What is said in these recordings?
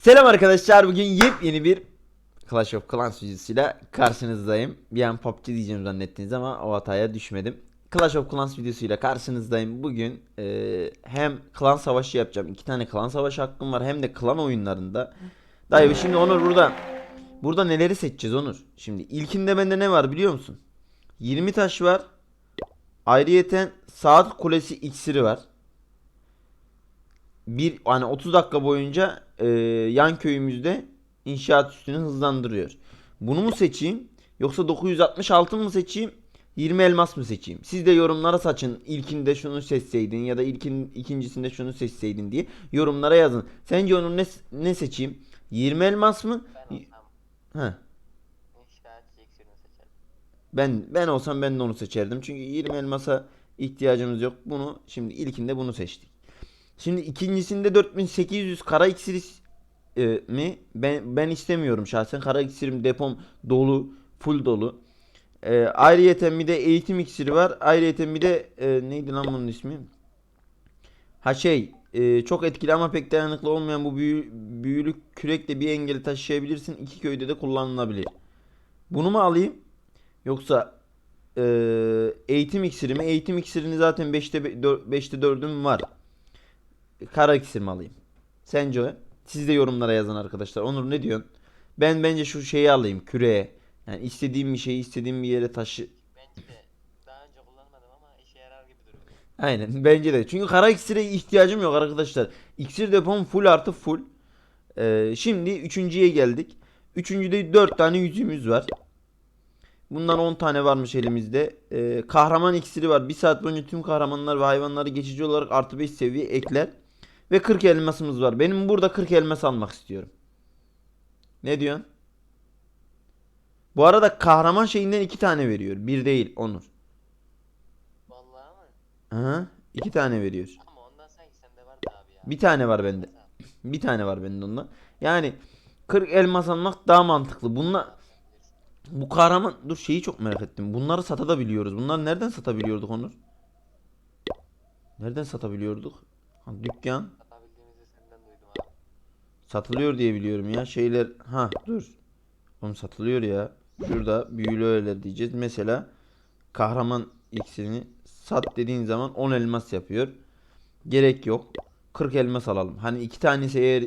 Selam arkadaşlar bugün yepyeni bir Clash of Clans videosuyla karşınızdayım. Bir an PUBG diyeceğim zannettiniz ama o hataya düşmedim. Clash of Clans videosuyla karşınızdayım. Bugün e, hem klan savaşı yapacağım. iki tane klan savaşı hakkım var hem de klan oyunlarında. Dayı şimdi Onur burada. Burada neleri seçeceğiz Onur? Şimdi ilkinde bende ne var biliyor musun? 20 taş var. Ayrıyeten saat kulesi iksiri var bir hani 30 dakika boyunca e, yan köyümüzde inşaat üstünü hızlandırıyor. Bunu mu seçeyim yoksa 966 mı seçeyim 20 elmas mı seçeyim? Siz de yorumlara saçın ilkinde şunu seçseydin ya da ilkin ikincisinde şunu seçseydin diye yorumlara yazın. Sence onu ne ne seçeyim? 20 elmas mı? Ben olsam. Ben ben olsam ben de onu seçerdim. Çünkü 20 elmasa ihtiyacımız yok. Bunu şimdi ilkinde bunu seçtik. Şimdi ikincisinde 4800 kara iksir e, mi? Ben ben istemiyorum şahsen. Kara iksirim depom dolu, full dolu. E, ayrıyeten bir de eğitim iksiri var. Ayrıyeten bir de e, neydi lan bunun ismi? Ha şey, e, çok etkili ama pek dayanıklı olmayan bu büyü, büyülü kürekle bir engeli taşıyabilirsin. İki köyde de kullanılabilir. Bunu mu alayım? Yoksa e, eğitim iksiri mi? Eğitim iksirini zaten 5'te 5'te 4'üm var. Kara iksir mi alayım? Sence o? Siz de yorumlara yazın arkadaşlar. Onur ne diyorsun? Ben bence şu şeyi alayım. Küreğe. Yani istediğim bir şeyi istediğim bir yere taşı. Bence de daha önce kullanmadım ama işe yarar gibi duruyor. Aynen bence de. Çünkü kara iksire ihtiyacım yok arkadaşlar. İksir depom full artı full. Ee, şimdi üçüncüye geldik. Üçüncüde 4 tane yüzüğümüz var. Bundan 10 tane varmış elimizde. Ee, kahraman iksiri var. 1 saat boyunca tüm kahramanlar ve hayvanları geçici olarak artı 5 seviye ekler. Ve 40 elmasımız var. Benim burada 40 elmas almak istiyorum. Ne diyorsun? Bu arada kahraman şeyinden 2 tane veriyor. Bir değil Onur. Vallahi mı? Aha, 2 tane veriyor. Ama ondan sanki sende vardı abi ya. Bir tane var bende. Bir tane var bende ondan. Yani 40 elmas almak daha mantıklı. Bunlar bu kahraman dur şeyi çok merak ettim. Bunları satabiliyoruz. Bunları nereden satabiliyorduk Onur? Nereden satabiliyorduk? Ha, dükkan Satabildiğimizi senden duydum abi. Satılıyor diye biliyorum ya. Şeyler ha dur. Oğlum satılıyor ya. Şurada büyülü öğeler diyeceğiz. Mesela kahraman iksirini sat dediğin zaman 10 elmas yapıyor. Gerek yok. 40 elmas alalım. Hani iki tanesi eğer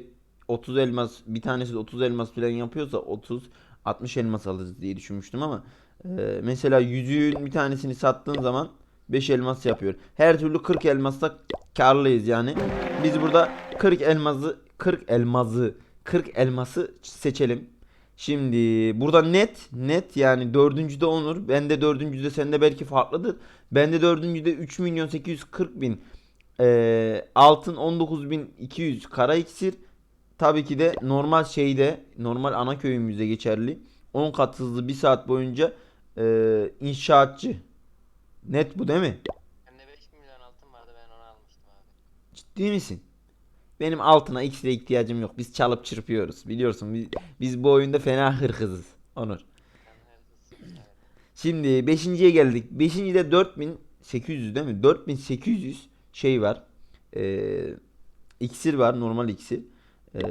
30 elmas bir tanesi de 30 elmas falan yapıyorsa 30 60 elmas alırız diye düşünmüştüm ama e, mesela yüzüğün bir tanesini sattığın zaman 5 elmas yapıyor. Her türlü 40 elmasla karlıyız yani. Biz burada 40 elması 40 elması 40 elması seçelim. Şimdi burada net net yani dördüncüde Onur. Bende dördüncüde sende belki farklıdır. Bende dördüncüde 3 milyon 840 bin eee, altın 19 bin 200 kara iksir. Tabii ki de normal şeyde normal ana köyümüzde geçerli. 10 kat hızlı 1 saat boyunca eee, inşaatçı. Net bu değil mi? Bende 5 milyon altın vardı ben onu almıştım abi. Ciddi misin? Benim altına iksire ihtiyacım yok. Biz çalıp çırpıyoruz. Biliyorsun biz, biz bu oyunda fena hırkızız. Onur. Şimdi 5.ye geldik. 5.de 4800 değil mi? 4800 şey var. Ee, iksir var. Normal iksir. Ee,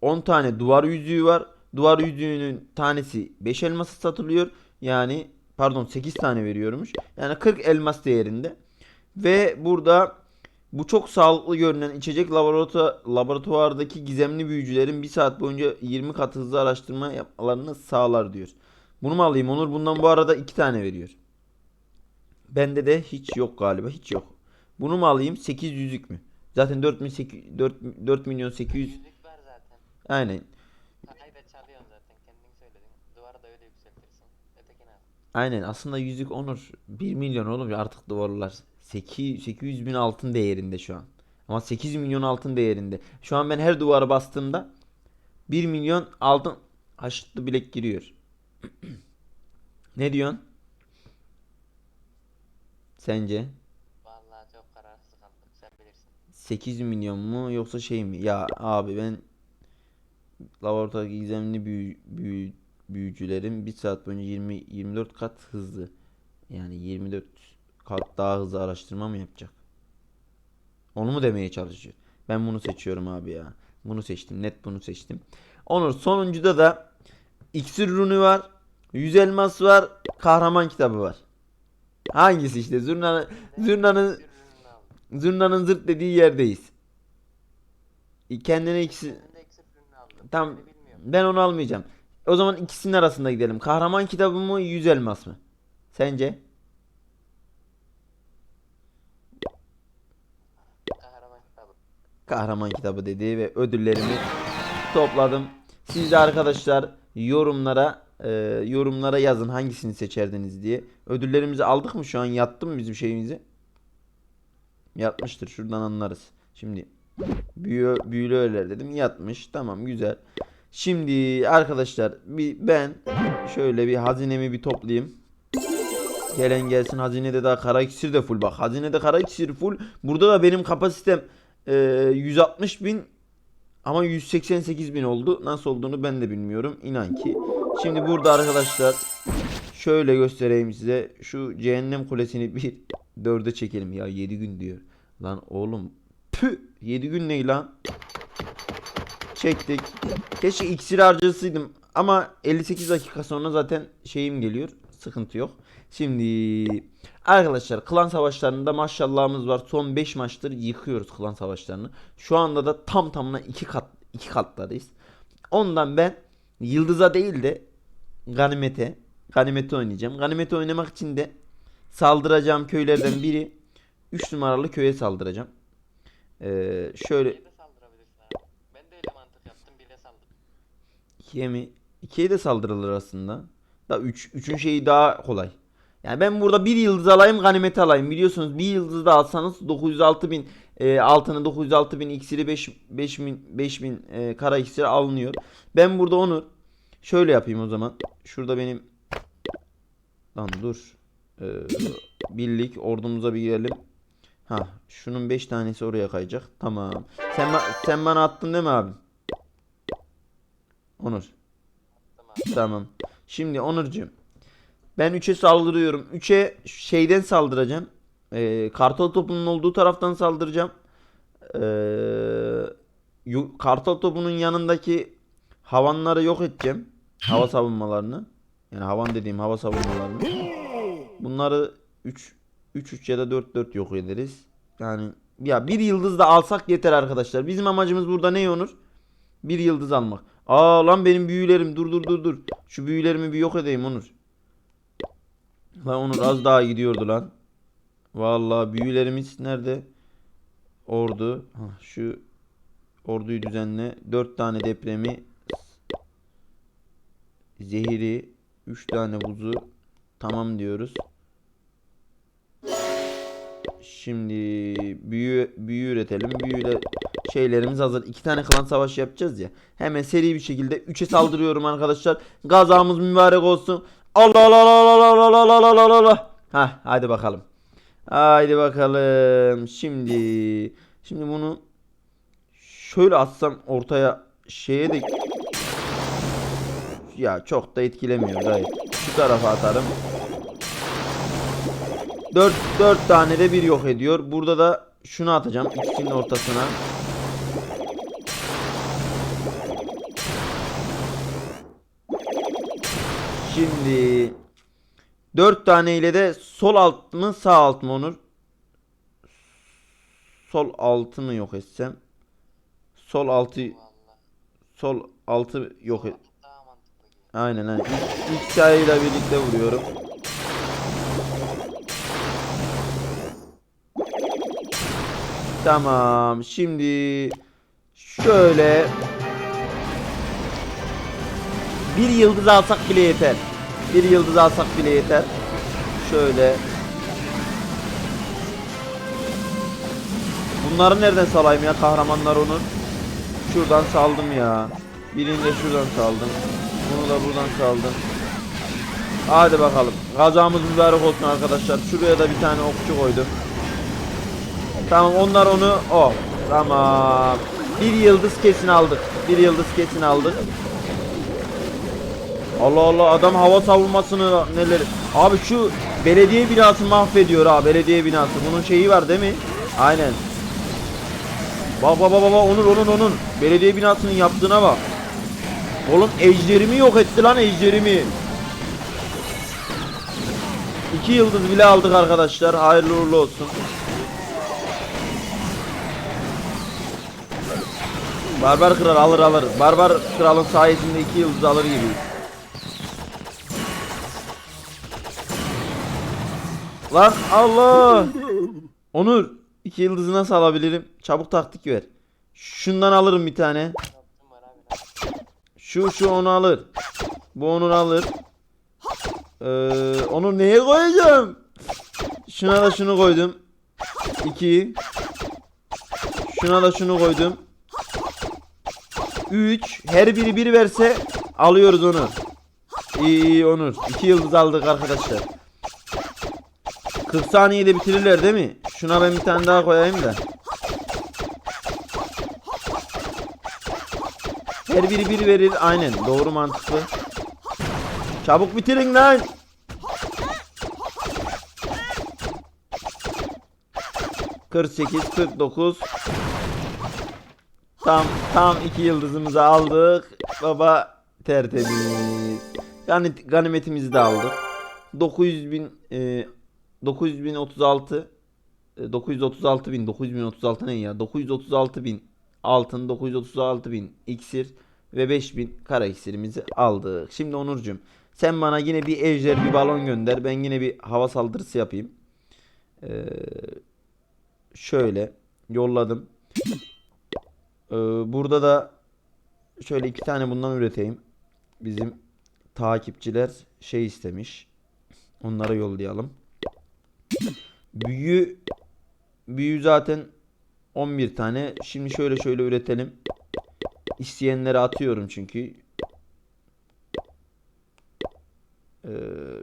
10 tane duvar yüzüğü var. Duvar yüzüğünün tanesi 5 elması satılıyor. Yani pardon 8 tane veriyormuş. Yani 40 elmas değerinde. Ve burada bu çok sağlıklı görünen içecek laboratuvar, laboratuvardaki gizemli büyücülerin bir saat boyunca 20 kat hızlı araştırma yapmalarını sağlar diyor. Bunu mu alayım Onur? Bundan bu arada iki tane veriyor. Bende de hiç yok galiba. Hiç yok. Bunu mu alayım? 8 yüzük mü? Zaten 4800 4, 4 milyon 800. Yüzük var zaten. Aynen. Parayı da çalıyorsun zaten kendin söyledin. Duvarı da öyle yükseltirsin. Ötekini al. Aynen. Aslında yüzük Onur 1 milyon oğlum artık duvarlar. 8, 800 bin altın değerinde şu an. Ama 8 milyon altın değerinde. Şu an ben her duvara bastığımda 1 milyon altın haşitli bilek giriyor. ne diyorsun? Sence? Vallahi çok kararsız kaldım. Sen bilirsin. 8 milyon mu yoksa şey mi? Ya abi ben laboratuvardaki gizemli büyü, büyü- büyücülerin 1 saat boyunca 20 24 kat hızlı. Yani 24 kat daha hızlı araştırma mı yapacak? Onu mu demeye çalışıyor? Ben bunu seçiyorum abi ya. Bunu seçtim. Net bunu seçtim. Onur sonuncuda da iksir runu var. Yüz elmas var. Kahraman kitabı var. Hangisi işte? Zurna'nın Zurna'nın. Zurna'nın zırt dediği yerdeyiz. Kendine ikisi bilmiyorum. ben onu almayacağım. O zaman ikisinin arasında gidelim. Kahraman kitabı mı, yüz elmas mı? Sence? Kahraman kitabı. Kahraman kitabı dedi ve ödüllerimi topladım. Siz de arkadaşlar yorumlara e, yorumlara yazın hangisini seçerdiniz diye. Ödüllerimizi aldık mı şu an yattı mı bizim şeyimizi? Yatmıştır şuradan anlarız. Şimdi büyü, büyülü öğeler dedim yatmış tamam güzel. Şimdi arkadaşlar bir ben şöyle bir hazinemi bir toplayayım. Gelen gelsin hazinede daha kara iksir de full bak hazinede kara iksir full. Burada da benim kapasitem ee, 160 bin ama 188 bin oldu. Nasıl olduğunu ben de bilmiyorum. İnan ki. Şimdi burada arkadaşlar şöyle göstereyim size. Şu cehennem kulesini bir dörde çekelim. Ya 7 gün diyor. Lan oğlum. Pü 7 gün ne lan? Çektik. Keşke iksir harcasıydım. Ama 58 dakika sonra zaten şeyim geliyor. Sıkıntı yok. Şimdi arkadaşlar klan savaşlarında maşallahımız var. Son 5 maçtır yıkıyoruz klan savaşlarını. Şu anda da tam tamına 2 kat 2 katlardayız. Ondan ben yıldıza değil de ganimete ganimete oynayacağım. Ganimete oynamak için de saldıracağım köylerden biri 3 numaralı köye saldıracağım. Ee, şöyle. Ben de öyle mantık yaptım. Bire saldım. İkiye mi? İkiye de saldırılır aslında. Da 3 3'ün şeyi daha kolay. Yani ben burada bir yıldız alayım ganimeti alayım. Biliyorsunuz bir yıldız da alsanız 906 bin e, altını 906 bin iksiri 5 5000 5000 e, kara iksiri alınıyor. Ben burada onu şöyle yapayım o zaman. Şurada benim lan dur. Ee, birlik ordumuza bir girelim. Ha, şunun 5 tanesi oraya kayacak. Tamam. Sen sen bana attın değil mi abim? Onur. Tamam abi. Tamam. Şimdi Onurcuğum. Ben 3'e saldırıyorum. 3'e şeyden saldıracağım. Ee, kartal topunun olduğu taraftan saldıracağım. Yu- kartal topunun yanındaki havanları yok edeceğim. Hava savunmalarını. Yani havan dediğim hava savunmalarını. Bunları 3 3 3 ya da 4 4 yok ederiz. Yani ya bir yıldız da alsak yeter arkadaşlar. Bizim amacımız burada ne Onur? Bir yıldız almak. Aa lan benim büyülerim dur dur dur dur. Şu büyülerimi bir yok edeyim Onur. Lan Onur az daha gidiyordu lan. Vallahi büyülerimiz nerede? Ordu. Şu orduyu düzenle. 4 tane depremi. Zehiri. 3 tane buzu. Tamam diyoruz. Şimdi büyü büyü üretelim. Büyüyle şeylerimiz hazır. İki tane klan savaşı yapacağız ya. Hemen seri bir şekilde 3'e saldırıyorum arkadaşlar. Gazamız mübarek olsun. Allah Allah Allah Allah Allah Allah Allah. Hah hadi bakalım. Haydi bakalım. Şimdi şimdi bunu şöyle atsam ortaya şeye de ya çok da etkilemiyor dayı. Şu tarafa atarım. 4 4 tane de bir yok ediyor. Burada da şunu atacağım ikisinin ortasına. Şimdi 4 tane ile de sol alt mı sağ alt mı Onur? Sol altı mı yok etsem? Sol altı sol altı yok et. Aynen aynen. İlk, ilk sayıyla birlikte vuruyorum. Tamam. Şimdi şöyle bir yıldız alsak bile yeter. Bir yıldız alsak bile yeter. Şöyle. Bunları nereden salayım ya kahramanlar onun? Şuradan saldım ya. Birini de şuradan saldım. Bunu da buradan saldım. Hadi bakalım. Gazamız mübarek olsun arkadaşlar. Şuraya da bir tane okçu koydum. Tamam onlar onu o. Tamam. Bir yıldız kesin aldık. Bir yıldız kesin aldık. Allah Allah adam hava savunmasını neler. Abi şu belediye binası mahvediyor ha belediye binası. Bunun şeyi var değil mi? Aynen. Bak bak bak bak Onur Onur Onur. Belediye binasının yaptığına bak. Oğlum ejderimi yok etti lan ejderimi. İki yıldız bile aldık arkadaşlar. Hayırlı uğurlu olsun. Barbar kral alır alır. Barbar kralın sayesinde iki yıldız alır gibi. Lan Allah. Onur iki yıldızı nasıl alabilirim? Çabuk taktik ver. Şundan alırım bir tane. Şu şu onu alır. Bu onu alır. Ee, onu neye koyacağım? Şuna da şunu koydum. 2 Şuna da şunu koydum. 3 Her biri bir verse alıyoruz onu. İyi iyi Onur. 2 yıldız aldık arkadaşlar. 40 saniyede bitirirler değil mi? Şuna ben bir tane daha koyayım da. Her biri bir verir. Aynen. Doğru mantıklı. Çabuk bitirin lan. Kırk sekiz, kırk dokuz. Tam tam iki yıldızımızı aldık. Baba tertemiz. Yani ganimetimizi de aldık. 900 bin e, 900 bin 36 e, 936 bin 9036 ne ya 936 bin altın 936 bin iksir ve 5000 kara iksirimizi aldık. Şimdi Onurcuğum sen bana yine bir ejder bir balon gönder. Ben yine bir hava saldırısı yapayım. Ee, şöyle yolladım. Ee, burada da şöyle iki tane bundan üreteyim. Bizim takipçiler şey istemiş. Onlara yollayalım. Büyü büyü zaten 11 tane. Şimdi şöyle şöyle üretelim. İsteyenlere atıyorum çünkü. Ee,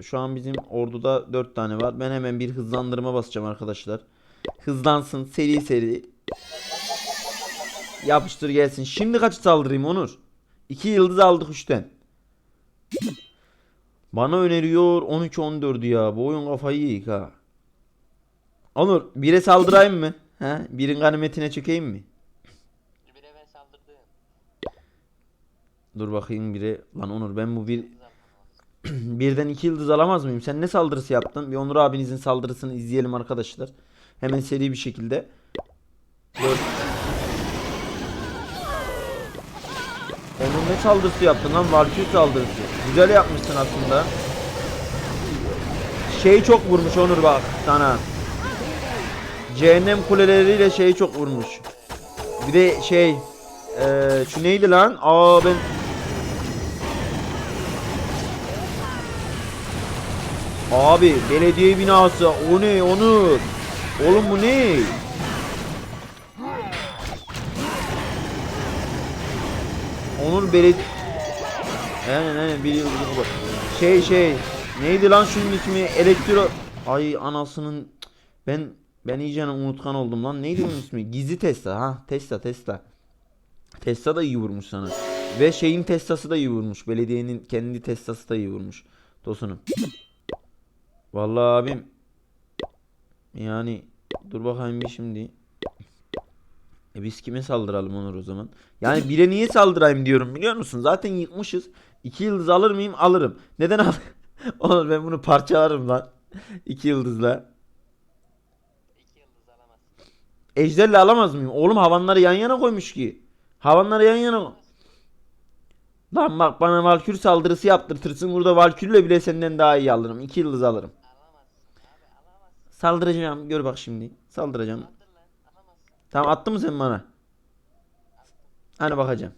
şu an bizim orduda 4 tane var. Ben hemen bir hızlandırma basacağım arkadaşlar. Hızlansın seri seri. Yapıştır gelsin. Şimdi kaç saldırayım Onur? 2 yıldız aldık 3'ten. Bana öneriyor 13-14'ü ya. Bu oyun kafayı yiyik ha. Onur 1'e saldırayım mı? He? Birin ganimetine çekeyim mi? Bire ben saldırdım. Dur bakayım bire. Lan Onur ben bu bir... Birden iki yıldız alamaz mıyım? Sen ne saldırısı yaptın? Bir Onur abinizin saldırısını izleyelim arkadaşlar. Hemen seri bir şekilde. 4 Onun ne saldırısı yaptın lan? Valkür saldırısı. Güzel yapmışsın aslında. Şeyi çok vurmuş Onur bak sana. Cehennem kuleleriyle şeyi çok vurmuş. Bir de şey ee, şu neydi lan? Aa ben Abi belediye binası o ne Onur? Oğlum bu ne? Onur belediye Aynen aynen bir yıl bu. Şey şey neydi lan şunun ismi? Elektro Ay anasının ben ben iyice unutkan oldum lan. Neydi bunun ismi? Gizli Tesla ha Tesla Tesla. Tesla da iyi vurmuş sana. Ve şeyin Tesla'sı da iyi vurmuş. Belediyenin kendi Tesla'sı da iyi vurmuş. Tosunum. Vallahi abim yani dur bakayım bir şimdi. E biz kime saldıralım Onur o zaman? Yani bire niye saldırayım diyorum biliyor musun? Zaten yıkmışız. İki yıldız alır mıyım? Alırım. Neden al? Onur ben bunu parçalarım lan. İki yıldızla. İki yıldız alamazsın. Ejderle alamaz mıyım? Oğlum havanları yan yana koymuş ki. Havanları yan yana. Lan bak bana Valkür saldırısı yaptırtırsın. Burada Valkür'le bile senden daha iyi alırım. İki yıldız alırım. Saldıracağım. Gör bak şimdi. Saldıracağım. Tamam attın mı sen bana? Hani bakacağım.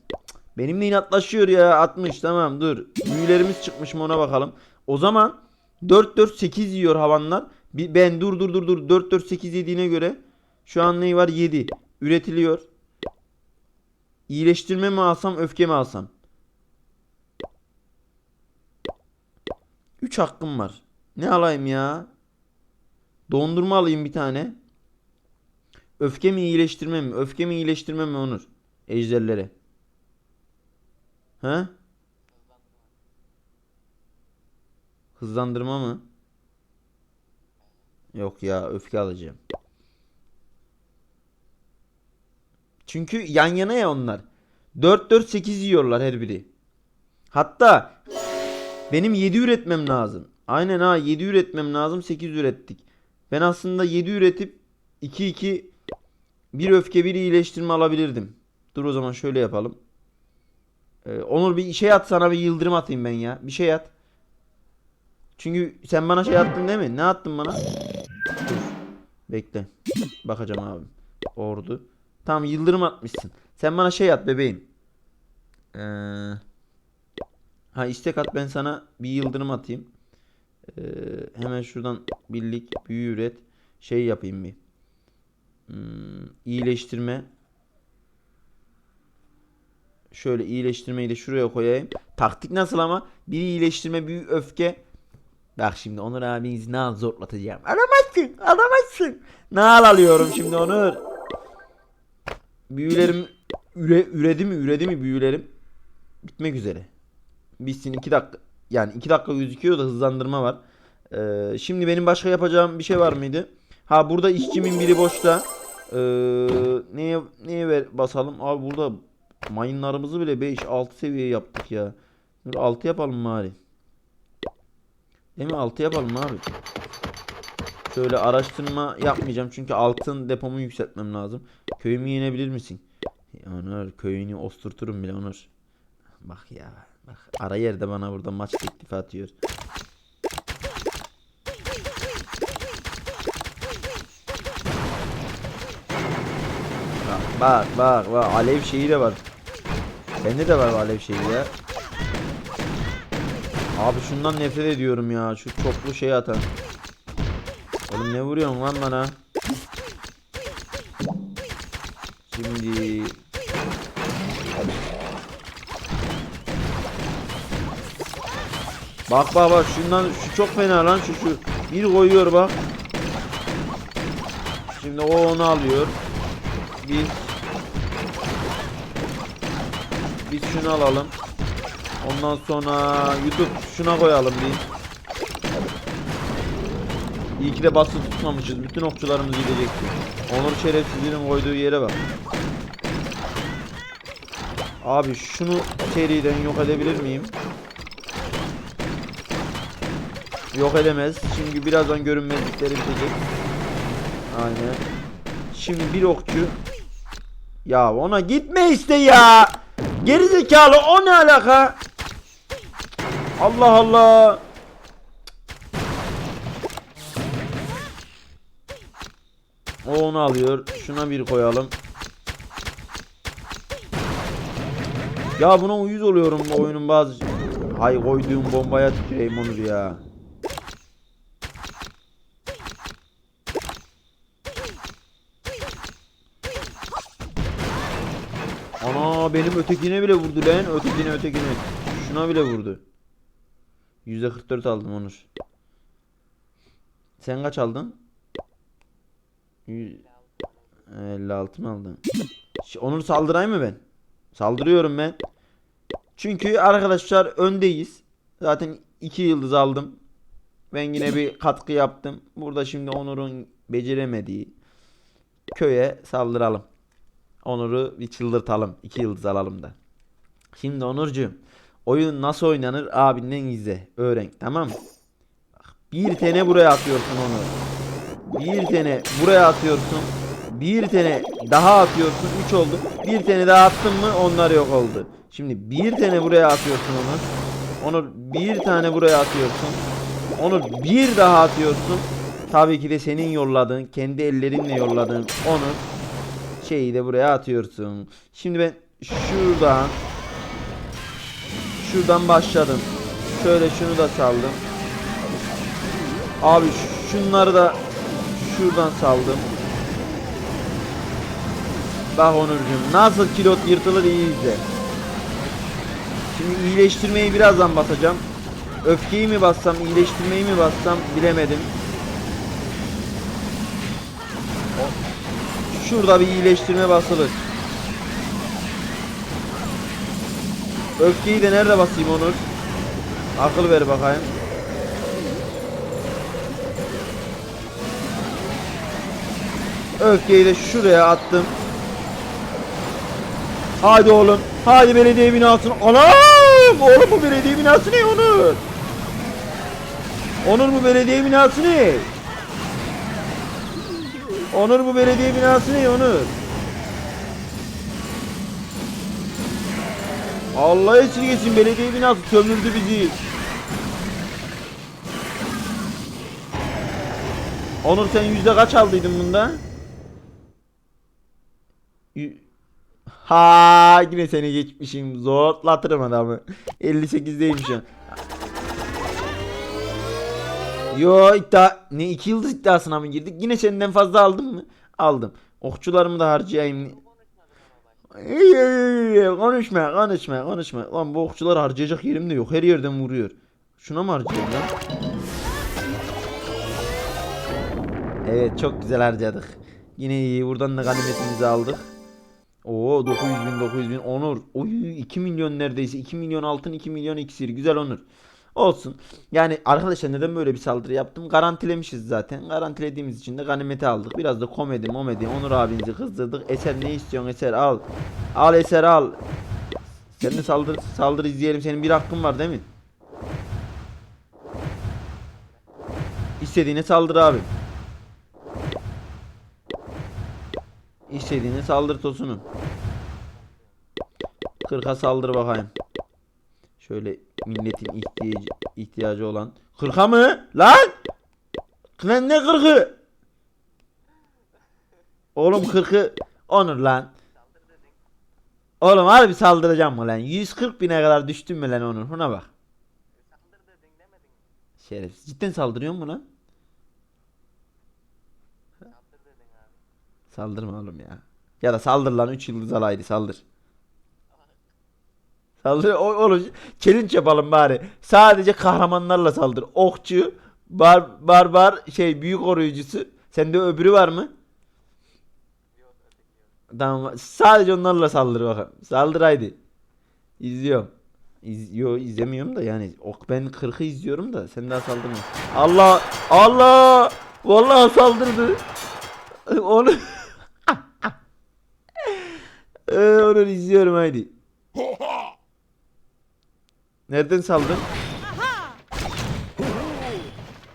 Benimle inatlaşıyor ya 60 tamam dur. Büyülerimiz çıkmış mı ona bakalım. O zaman 4 4 8 yiyor havanlar. Ben dur dur dur dur 4 4 8 yediğine göre şu an ne var 7 üretiliyor. İyileştirme mi alsam öfke mi alsam? 3 hakkım var. Ne alayım ya? Dondurma alayım bir tane. Öfke mi iyileştirme mi? Öfke mi iyileştirme mi Onur? Ejderlere. Ha? Hızlandırma mı? Yok ya öfke alacağım. Çünkü yan yana ya onlar. 4-4-8 yiyorlar her biri. Hatta benim 7 üretmem lazım. Aynen ha 7 üretmem lazım 8 ürettik. Ben aslında 7 üretip 2-2 bir öfke bir iyileştirme alabilirdim. Dur o zaman şöyle yapalım. Ee, Onur bir şey at sana bir yıldırım atayım ben ya. Bir şey at. Çünkü sen bana şey attın değil mi? Ne attın bana? Dur. Bekle. Bakacağım abi. Ordu. Tamam yıldırım atmışsın. Sen bana şey at bebeğim. Ee, ha istek at ben sana bir yıldırım atayım. Ee, hemen şuradan birlik büyü üret. Şey yapayım bir. Hmm, iyileştirme. Şöyle iyileştirmeyi de şuraya koyayım. Taktik nasıl ama? Bir iyileştirme, bir öfke. Bak şimdi Onur abiniz ne al zorlatacağım. Alamazsın, alamazsın. Ne al alıyorum şimdi Onur. Büyülerim üre, üredi mi, üredi mi büyülerim? Bitmek üzere. Bitsin 2 dakika. Yani 2 dakika gözüküyor da hızlandırma var. Ee, şimdi benim başka yapacağım bir şey var mıydı? Ha burada işçimin biri boşta. Ee, neye neye ver basalım? Abi burada mayınlarımızı bile 5 6 seviye yaptık ya. Dur 6 yapalım bari. Değil mi? 6 yapalım abi. Şöyle araştırma yapmayacağım çünkü altın depomu yükseltmem lazım. Köyümü yenebilir misin? Onur köyünü osturturum bile Onur. Bak ya. Bak ara yerde bana burada maç teklifi atıyor. Bak bak bak alev şeyi de var. Bende de var alev şeyi ya. Abi şundan nefret ediyorum ya. Şu çoklu şey atan. Oğlum ne vuruyorsun lan bana? Şimdi Bak bak bak şundan şu çok fena lan şu şu bir koyuyor bak. Şimdi o onu alıyor. Biz biz şunu alalım. Ondan sonra YouTube şuna koyalım bir. İyi ki de basın tutmamışız. Bütün okçularımız gidecekti. Onur şerefsizliğinin koyduğu yere bak. Abi şunu seriden yok edebilir miyim? Yok edemez. Çünkü birazdan görünmezlikleri bitecek. Aynen. Şimdi bir okçu. Ya ona gitme işte ya. Gerizekalı o ne alaka? Allah Allah. O onu alıyor. Şuna bir koyalım. Ya buna uyuz oluyorum bu oyunun bazı Hay koyduğum bombaya tüküreyim Onur ya. Benim ötekine bile vurdu lan. Ötekine ötekine. Şuna bile vurdu. %44 aldım Onur. Sen kaç aldın? Yüz- 56 mı aldın? Onur saldırayım mı ben? Saldırıyorum ben. Çünkü arkadaşlar öndeyiz. Zaten 2 yıldız aldım. Ben yine bir katkı yaptım. Burada şimdi Onur'un beceremediği köye saldıralım. Onur'u bir çıldırtalım. 2 yıldız alalım da. Şimdi Onurcuğum oyun nasıl oynanır abinden izle. Öğren tamam bir tane buraya atıyorsun Onur. Bir tane buraya atıyorsun. Bir tane daha atıyorsun. 3 oldu. Bir tane daha attın mı onlar yok oldu. Şimdi bir tane buraya atıyorsun Onur. Onur bir tane buraya atıyorsun. Onur bir daha atıyorsun. Tabii ki de senin yolladığın, kendi ellerinle yolladığın Onur şeyi de buraya atıyorsun. Şimdi ben şuradan şuradan başladım. Şöyle şunu da saldım. Abi şunları da şuradan saldım. Bak Onurcuğum nasıl kilot yırtılır iyi izle. Şimdi iyileştirmeyi birazdan basacağım. Öfkeyi mi bassam, iyileştirmeyi mi bassam bilemedim. Şurada bir iyileştirme basılır. Öfkeyi de nerede basayım Onur? Akıl ver bakayım. Öfkeyi de şuraya attım. Hadi oğlum. Hadi belediye binasını. Anam! Oğlum bu belediye binası ne Onur? Onur bu belediye binası ne? Onur bu belediye binası ne Onur? Allah esirgesin belediye binası sömürdü bizi. Onur sen yüzde kaç aldıydın bunda? Ha yine seni geçmişim. Zorlatırım adamı. 58'deyim şu an. Yo iddia ne iki yıldız iddiasına mı girdik? Yine senden fazla aldım mı? Aldım. Okçularımı da harcayayım. Ey, ey, ey, konuşma konuşma konuşma. Lan bu okçular harcayacak yerim de yok. Her yerden vuruyor. Şuna mı harcayayım lan? Evet çok güzel harcadık. Yine iyi. Buradan da ganimetimizi aldık. Oo 900 bin 900 bin onur. Oy 2 milyon neredeyse. 2 milyon altın 2 milyon iksir. Güzel onur. Olsun. Yani arkadaşlar neden böyle bir saldırı yaptım? Garantilemişiz zaten. Garantilediğimiz için de ganimeti aldık. Biraz da komedi momedi. Onur abinizi kızdırdık. Eser ne istiyorsun Eser al. Al Eser al. Sen de saldır, saldır izleyelim. Senin bir hakkın var değil mi? İstediğine saldır abi. İstediğine saldır tosunum. 40'a saldır bakayım. Şöyle milletin ihtiyacı, ihtiyacı olan. 40'a mı? Lan! Lan ne 40'ı? Oğlum 40'ı onur lan. Oğlum harbi saldıracağım mı lan? 140 bine kadar düştün mü lan Onur? Buna bak. Şerefsiz. Cidden saldırıyor mu lan? Saldır. Saldırma oğlum ya. Ya da saldır lan 3 yıldız alaydı saldır. Saldır o, oğlum challenge yapalım bari. Sadece kahramanlarla saldır. Okçu, bar, barbar, şey büyük koruyucusu. Sende öbürü var mı? Tamam. Sadece onlarla saldır bakalım. Saldır haydi. İzliyorum. İz, yo izlemiyorum da yani ok ben 40'ı izliyorum da sen daha saldırma. Allah Allah vallahi saldırdı. Onu ee, onu izliyorum haydi. Nereden saldın?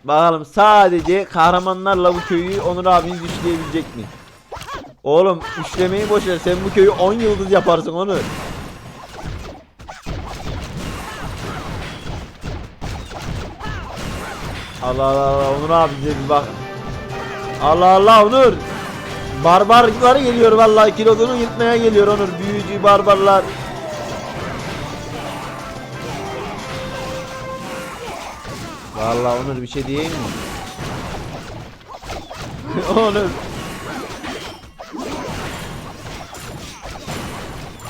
Bakalım sadece kahramanlarla bu köyü Onur abiniz işleyebilecek mi? Oğlum işlemeyi boş ver. Sen bu köyü 10 yıldız yaparsın onu. Allah Allah Allah Onur abi bize bir bak. Allah Allah Onur. Barbarlar geliyor vallahi kilodunu yırtmaya geliyor Onur. Büyücü barbarlar. Vallahi Onur bir şey diyeyim mi? Onur.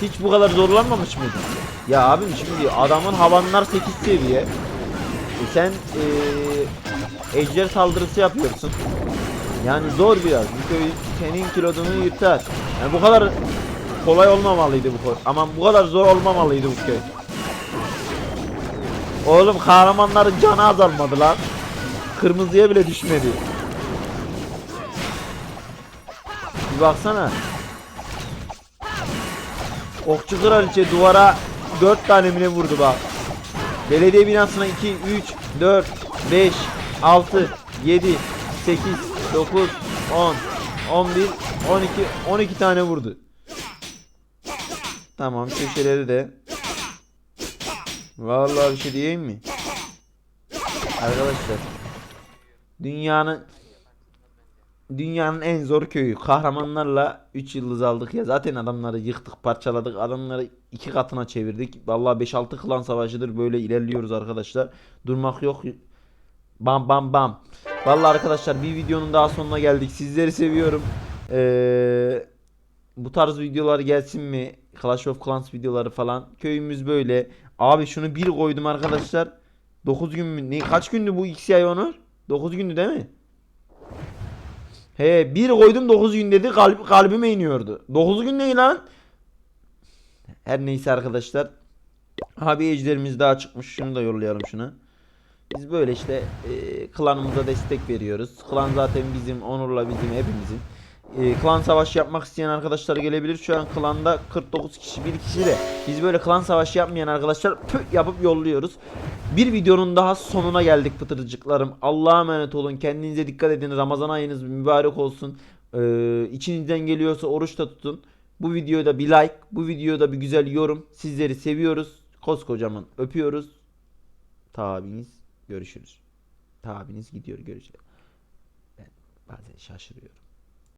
Hiç bu kadar zorlanmamış mıydın? Ya abim şimdi adamın havanlar 8 seviye. E sen eee ejder saldırısı yapıyorsun. Yani zor biraz. Bu senin kilodunu yırtar. Yani bu kadar kolay olmamalıydı bu köy. Aman bu kadar zor olmamalıydı bu köy. Oğlum kahramanların canı azalmadı lan. Kırmızıya bile düşmedi. Bir baksana. Okçu kraliçe duvara 4 tane mi ne vurdu bak. Belediye binasına 2, 3, 4, 5, 6, 7, 8, 9, 10, 11, 12, 12 tane vurdu. Tamam köşeleri de. Vallahi bir şey diyeyim mi? Arkadaşlar. Dünyanın Dünyanın en zor köyü. Kahramanlarla 3 yıldız aldık ya. Zaten adamları yıktık, parçaladık. Adamları iki katına çevirdik. Vallahi 5-6 klan savaşıdır böyle ilerliyoruz arkadaşlar. Durmak yok. Bam bam bam. Vallahi arkadaşlar bir videonun daha sonuna geldik. Sizleri seviyorum. Ee, bu tarz videolar gelsin mi? Clash of Clans videoları falan. Köyümüz böyle. Abi şunu bir koydum arkadaşlar. 9 gün mü? Ne, kaç gündü bu XY Onur? 9 gündü değil mi? He bir koydum 9 gün dedi kalp, kalbime iniyordu. 9 gün ne lan? Her neyse arkadaşlar. Abi ejderimiz daha çıkmış. Şunu da yollayalım şuna. Biz böyle işte e, klanımıza destek veriyoruz. Klan zaten bizim Onur'la bizim hepimizin. E, klan savaşı yapmak isteyen arkadaşlar gelebilir. Şu an klanda 49 kişi, bir kişi de. Biz böyle klan savaşı yapmayan arkadaşlar püh yapıp yolluyoruz. Bir videonun daha sonuna geldik pıtırcıklarım. Allah'a emanet olun. Kendinize dikkat edin. Ramazan ayınız mübarek olsun. Ee, içinizden geliyorsa oruç da tutun. Bu videoda bir like, bu videoda bir güzel yorum. Sizleri seviyoruz. Koskocaman öpüyoruz. Tabiniz görüşürüz. Tabiniz gidiyor görüşürüz. Ben bazen şaşırıyorum.